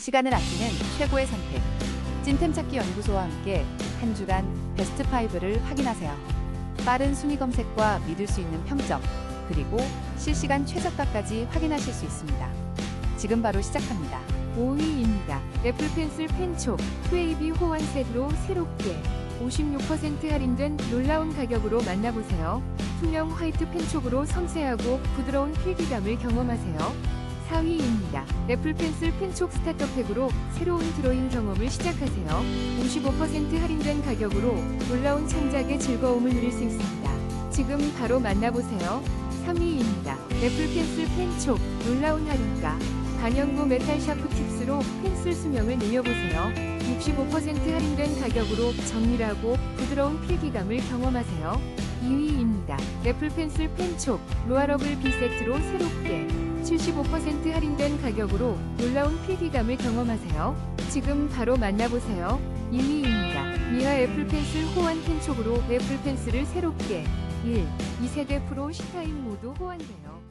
시간을 아끼는 최고의 선택. 찐템 찾기 연구소와 함께 한 주간 베스트 5를 확인하세요. 빠른 순위 검색과 믿을 수 있는 평점, 그리고 실시간 최저가까지 확인하실 수 있습니다. 지금 바로 시작합니다. 5위입니다. 애플 펜슬 펜촉 2AB 호환 셋으로 새롭게 56% 할인된 놀라운 가격으로 만나보세요. 투명 화이트 펜촉으로 섬세하고 부드러운 필기감을 경험하세요. 4위입니다. 애플 펜슬 펜촉 스타터 팩으로 새로운 드로잉 경험을 시작하세요. 55% 할인된 가격으로 놀라운 창작의 즐거움을 누릴 수 있습니다. 지금 바로 만나보세요. 3위입니다. 애플 펜슬 펜촉 놀라운 할인가 반영구 메탈 샤프 팁스로 펜슬 수명을 늘려보세요. 65% 할인된 가격으로 정밀하고 부드러운 필기감을 경험하세요. 2위입니다. 애플 펜슬 펜촉 로아러블 B 세트로 새롭게 75% 할인된 가격으로 놀라운 필기감을 경험하세요. 지금 바로 만나보세요. 1위입니다. 미아 애플 펜슬 호환 펜촉으로 애플 펜슬을 새롭게 1. 2세대 프로 시타임 모두 호환돼요.